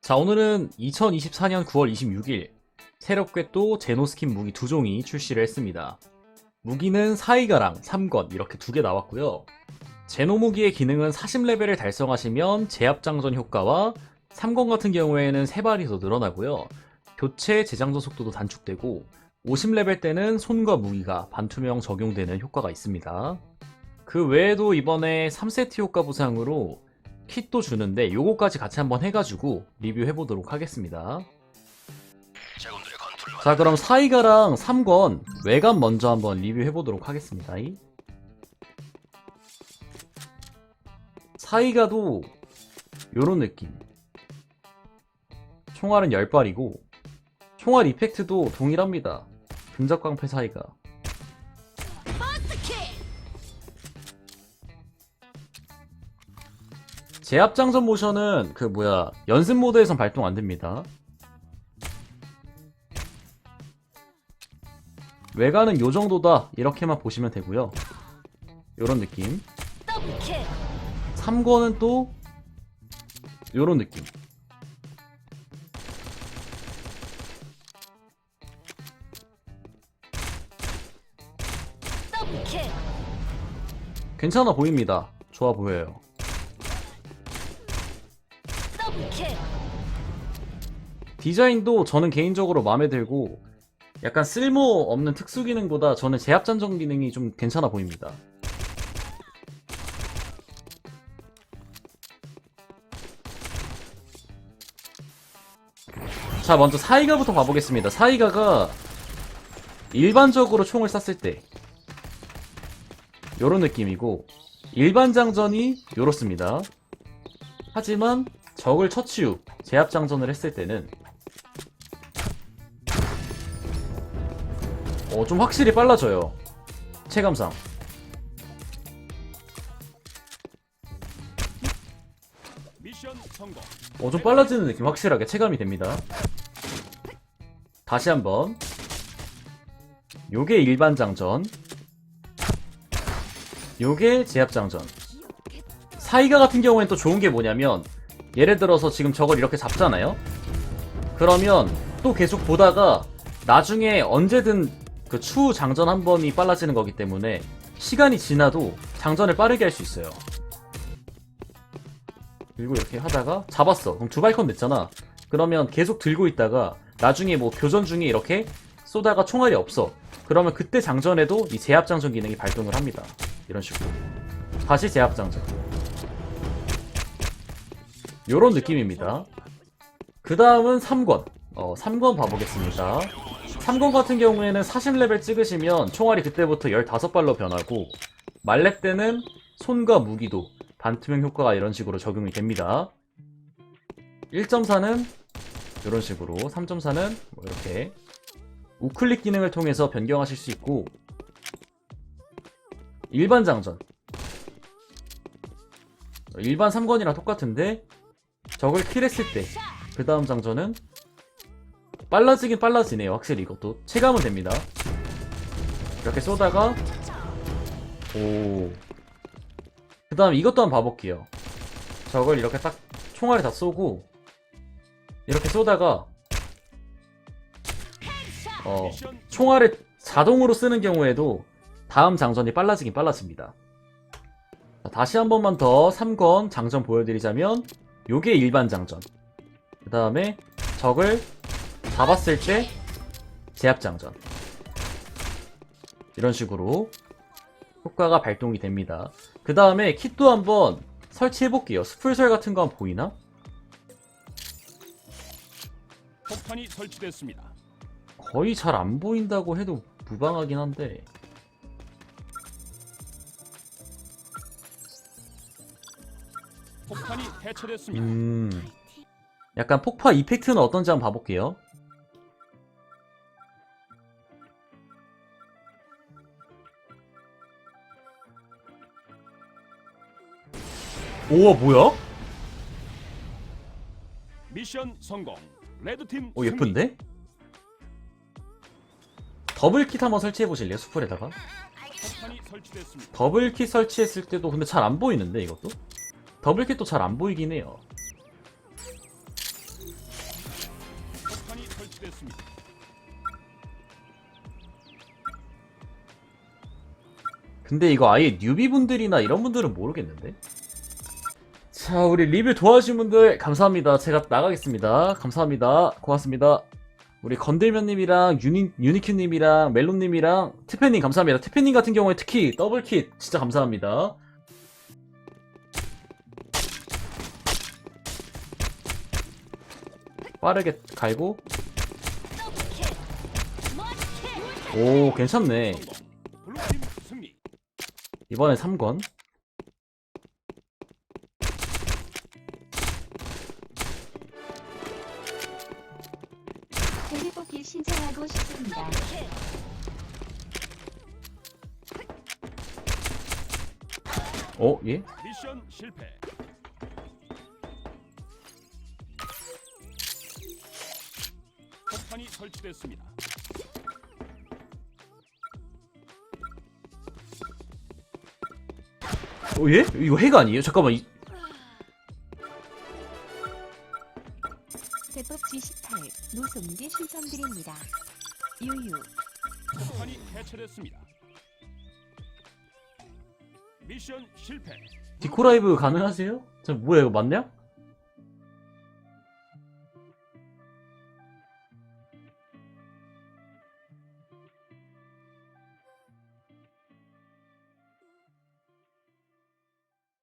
자, 오늘은 2024년 9월 26일 새롭게 또 제노스킨 무기 두 종이 출시를 했습니다. 무기는 사이가랑 3건 이렇게 두 개 나왔고요. 제노 무기의 기능은 40레벨을 달성하시면 제압장전 효과와 3건 같은 경우에는 3발이 더 늘어나고요. 교체 재장전 속도도 단축되고 50레벨 때는 손과 무기가 반투명 적용되는 효과가 있습니다. 그 외에도 이번에 3세트 효과 보상으로 킷도 주는데 요거까지 같이 한번 해가지고 리뷰해보도록 하겠습니다. 자 그럼 사이가랑 3권 외관 먼저 한번 리뷰해보도록 하겠습니다. 사이가도 요런 느낌 총알은 10발이고 총알 이펙트도 동일합니다. 근접광패 사이가 제압장전 모션은 그 뭐야 연습 모드에선 발동 안 됩니다. 외관은 요 정도다 이렇게만 보시면 되고요. 요런 느낌. 3권은 또 요런 느낌. 괜찮아 보입니다. 좋아 보여요. 디자인도 저는 개인적으로 마음에 들고 약간 쓸모없는 특수 기능보다 저는 제압 잔정 기능이 좀 괜찮아 보입니다. 자, 먼저 사이가부터 봐보겠습니다. 사이가가 일반적으로 총을 쐈을 때 요런 느낌이고 일반 장전이 요렇습니다. 하지만 적을 처치 후 제압 장전을 했을 때는 어, 좀 확실히 빨라져요. 체감상. 미션 성공. 어, 좀 빨라지는 느낌 확실하게 체감이 됩니다. 다시 한번. 요게 일반 장전. 요게 제압 장전. 사이가 같은 경우엔 또 좋은 게 뭐냐면 예를 들어서 지금 저걸 이렇게 잡잖아요. 그러면 또 계속 보다가 나중에 언제든 그 추후 장전 한 번이 빨라지는 거기 때문에 시간이 지나도 장전을 빠르게 할 수 있어요. 들고 이렇게 하다가 잡았어. 그럼 두 발컨 냈잖아. 그러면 계속 들고 있다가 나중에 뭐 교전 중에 이렇게 쏘다가 총알이 없어. 그러면 그때 장전에도 이 제압 장전 기능이 발동을 합니다. 이런 식으로. 다시 제압 장전. 요런 느낌입니다. 그 다음은 3권. 어, 3권 봐보겠습니다. 3권 같은 경우에는 40레벨 찍으시면 총알이 그때부터 15발로 변하고 말렙 때는 손과 무기도 반투명 효과가 이런 식으로 적용이 됩니다. 1.4는 이런 식으로, 3.4는 뭐 이렇게 우클릭 기능을 통해서 변경하실 수 있고 일반 장전 일반 3권이랑 똑같은데 적을 킬했을 때 그 다음 장전은 빨라지긴 빨라지네요 확실히 이것도 체감은 됩니다 이렇게 쏘다가 오그 다음 이것도 한번 봐볼게요. 저걸 이렇게 딱 총알을 다 쏘고 이렇게 쏘다가 어 총알을 자동으로 쓰는 경우에도 다음 장전이 빨라지긴 빨라집니다. 자, 다시 한 번만 더 3건 장전 보여드리자면 요게 일반 장전 그 다음에 적을 잡았을 때 제압 장전 이런 식으로 효과가 발동이 됩니다. 그 다음에 킷도 한번 설치해볼게요. 스풀설 같은 거 한번 보이나? 폭탄이 설치됐습니다. 거의 잘 안 보인다고 해도 무방하긴 한데 폭탄이 해체됐습니다. 음 약간 폭파 이펙트는 어떤지 한번 봐볼게요. 오와 뭐야? 미션 성공. 레드팀 오 어, 예쁜데? 더블킷 한번 설치해 보실래요? 수풀에다가 더블킷 설치했을 때도 근데 잘 안 보이는데 이것도? 더블킷도 잘 안 보이긴 해요 근데 이거 아예 뉴비분들이나 이런 분들은 모르겠는데? 자, 우리 리뷰 도와주신 분들 감사합니다. 제가 나가겠습니다. 감사합니다. 고맙습니다. 우리 건들면님이랑 유니, 유니큐님이랑 멜론님이랑 트페님 감사합니다. 트페님 같은 경우에 특히 더블킷 진짜 감사합니다. 빠르게 갈고 오 괜찮네. 이번에 3권 어? 예? 미션 실패. 폭탄이 설치됐습니다. 어 예? 이거 핵 아니에요? 잠깐만 이... 대법 G18 노송기 신청드립니다. 유유 폭탄이 해체됐습니다. 미션 실패. 디코라이브 가능하세요? 저 뭐야 이거 맞냐?